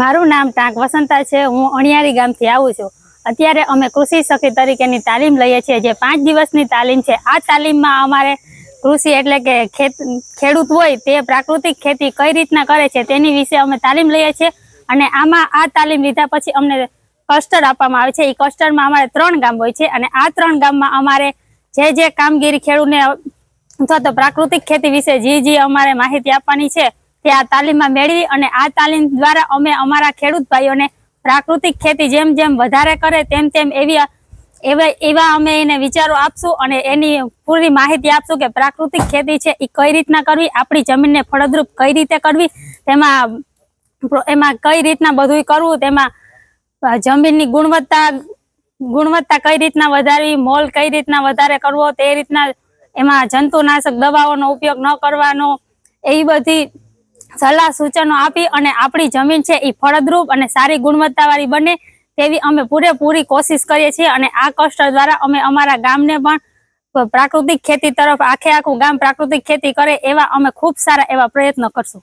મારું નામ ટાંક વસંતા છે. હું અણિયારી ગામથી આવું છું. અત્યારે અમે કૃષિ સખી તરીકેની તાલીમ લઈએ છીએ. જે પાંચ દિવસની તાલીમ છે. આ તાલીમમાં અમારે કૃષિ એટલે કે ખેત, ખેડૂત હોય તે પ્રાકૃતિક ખેતી કઈ રીતના કરે છે તેની વિશે અમે તાલીમ લઈએ છીએ અને આમાં આ તાલીમ લીધા પછી અમને કસ્ટર્ડ આપવામાં આવે છે. એ કસ્ટર્ડમાં અમારે ત્રણ ગામ હોય છે અને આ ત્રણ ગામમાં અમારે જે જે કામગીરી ખેડૂતને અથવા તો પ્રાકૃતિક ખેતી વિશે જે જે અમારે માહિતી આપવાની છે. તે આ તાલીમમાં મેળવી અને આ તાલીમ દ્વારા અમે અમારા ખેડૂત ભાઈઓને પ્રાકૃતિક ખેતી જેમ જેમ વધારે કરે તેમ તેમ એવી એવા એવા અમે એને વિચારો આપશું અને એની પૂરી માહિતી આપશું કે પ્રાકૃતિક ખેતી છે એ કઈ રીતના કરવી, આપણી જમીનને ફળદ્રુપ કઈ રીતે કરવી, તેમાં એમાં કઈ રીતના બધું કરવું, તેમાં જમીનની ગુણવત્તા ગુણવત્તા કઈ રીતના વધારવી, મોલ કઈ રીતના વધારે કરવો, તે રીતના એમાં જંતુનાશક દવાઓનો ઉપયોગ ન કરવાનો, એવી બધી સલાહ સૂચનો આપી અને આપણી જમીન છે એ ફળદ્રુપ અને સારી ગુણવત્તાવાળી બને તેવી અમે પૂરેપૂરી કોશિશ કરીએ છીએ અને આ કષ્ટ દ્વારા અમે અમારા ગામને પણ પ્રાકૃતિક ખેતી તરફ આખે આખું ગામ પ્રાકૃતિક ખેતી કરે એવા અમે ખૂબ સારા એવા પ્રયત્નો કરશું.